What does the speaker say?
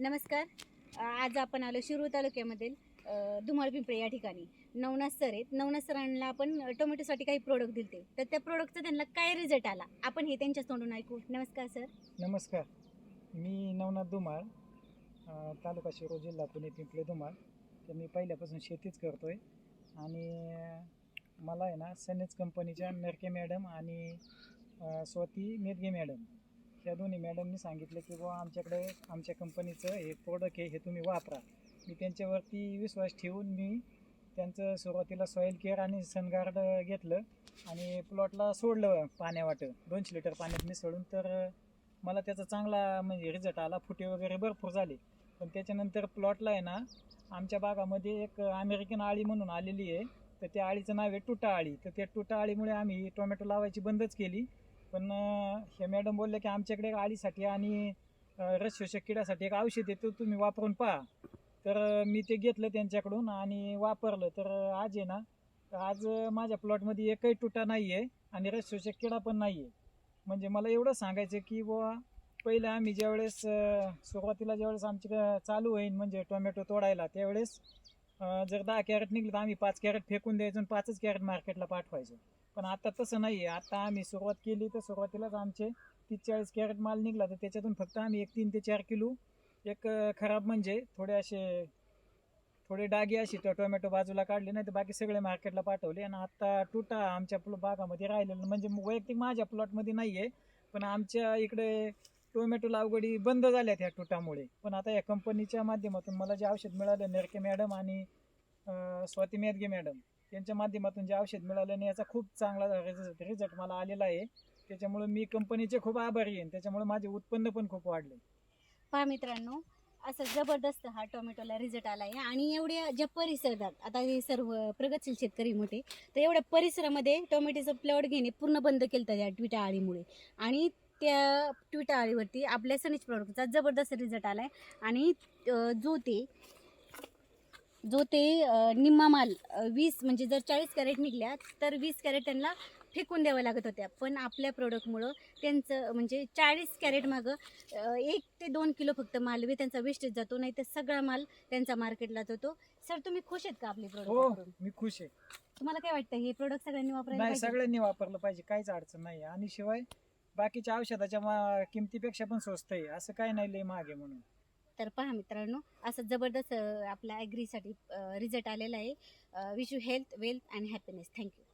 नमस्कार. आज आपण आलो शिरूर तालुक्यामधील धुमाळ पिंपळे या ठिकाणी. नवनाथ सर आहेत. नवनाथ सरांना आपण टोमॅटोसाठी काही प्रोडक्ट दिलते. तर त्या प्रोडक्टचा त्यांना काय रिझल्ट आला? आपण हे त्यांच्याच तोंडून ऐकू. नमस्कार सर. नमस्कार. मी नवनाथ धुमाळ तालुका शिरूर जिल्हा पुणे पिंपळे धुमाळ. तर मी पहिल्यापासून शेतीच करतो आहे आणि मला आहे ना सनेज कंपनीच्या नरके मॅडम आणि स्वाती मेदगे मॅडम त्या दोन्ही मॅडमनी सांगितलं की बुवा आमच्याकडे आमच्या कंपनीचं हे प्रोडक्ट आहे हे तुम्ही वापरा. मी त्यांच्यावरती विश्वास ठेवून मी त्यांचं सुरुवातीला सॉईल केअर आणि सनगार्ड घेतलं आणि प्लॉटला सोडलं पाण्यावाटं दोनशे लिटर पाण्यात मिसळून तर मला त्याचा चांगला म्हणजे रिझल्ट आला. फुटे वगैरे भरपूर झाले. पण त्याच्यानंतर प्लॉटला आहे ना आमच्या बागामध्ये एक अमेरिकन आळी म्हणून आलेली आहे. तर त्या आळीचं नाव आहे टुटा आळी. तर त्या टुटा आळीमुळे आम्ही टोमॅटो लावायची बंदच केली. पण हे मॅडम बोलले की आमच्याकडे आळीसाठी आणि अं, रसशोषक किड्यासाठी एक औषध आहे तो तुम्ही वापरून पहा. तर मी ते घेतलं त्यांच्याकडून आणि वापरलं. तर आज आहे ना तर आज माझ्या प्लॉटमध्ये एकही तुटा नाही आहे आणि रसशोषक किडा पण नाही आहे. म्हणजे मला एवढं सांगायचं की बुवा पहिले आम्ही ज्यावेळेस सुरुवातीला ज्यावेळेस आमची चालू होईल म्हणजे टोमॅटो तोडायला त्यावेळेस जर दहा कॅरेट निघलं तर आम्ही पाच कॅरेट फेकून द्यायचो आणि पाचच कॅरेट मार्केटला पाठवायचो. पण आता तसं नाही आहे आता आम्ही सुरुवात केली तर सुरुवातीलाच आमचे तीस चाळीस कॅरेट माल निघला तर त्याच्यातून फक्त आम्ही एक तीन ते चार किलो एक खराब म्हणजे थोडे असे थोडे डागे असे टोमॅटो बाजूला काढले नाही तर बाकी सगळे मार्केटला पाठवले. आणि आता तुटा आमच्या प्ल- बागामध्ये राहिलेलं म्हणजे वैयक्तिक माझ्या प्लॉटमध्ये नाही आहे पण आमच्या इकडे टोमॅटो लागवडी बंद झाल्या त्या तुटामुळे. पण आता या कंपनीच्या माध्यमातून मला जे औषध मिळालं नेरके मॅडम आणि स्वाती मेदगे मॅडम यांच्या माध्यमातून जे औषध मिळालं आणि याचा खूप चांगला रिझल्ट रिझल्ट मला आलेला आहे. त्याच्यामुळे मी कंपनीचे खूप आभारी आहे त्याच्यामुळे माझे उत्पन्न पण खूप वाढले. पहा मित्रांनो असं जबरदस्त हा टोमॅटोला रिझल्ट आला आहे. आणि एवढ्या ज्या परिसरात आता हे सर्व प्रगतशील शेतकरी मोठे तर एवढ्या परिसरामध्ये टोमॅटोचं प्लॉट घेणे पूर्ण बंद केलं तर या ट्विटा आळीमुळे. आणि त्या ट्विटा आळीवरती आपल्या सनीच प्रॉडक्टचा जबरदस्त रिझल्ट आला आहे आणि जो ते जो ते निम्मा माल वीस म्हणजे जर चाळीस कॅरेट निघल्या तर वीस कॅरेट त्यांना फेकून द्यावं लागत होत्या. पण आपल्या प्रोडक्टमुळं त्यांचं म्हणजे चाळीस कॅरेट मागं एक ते दोन किलो फक्त माल बी त्यांचा वेस्टेज जातो नाही तर सगळा माल त्यांचा मार्केटला जातो. सर तुम्ही खुश आहेत का आपले हो प्रोडक्ट मी खुश आहे. तुम्हाला काय वाटतं हे प्रोडक्ट सगळ्यांनी वापरायला नाही पाहिजे? सगळ्यांनी वापरलं पाहिजे काहीच अडचण नाही. आणि शिवाय बाकीच्या औषधाच्या मा- किमतीपेक्षा पण स्वस्त आहे. असं काही नाही लय आहे म्हणून. तर पहा मित्रांनो असं जबरदस्त आपल्या ॲग्रीसाठी रिझल्ट आलेला आहे. Wish you health wealth and happiness thank you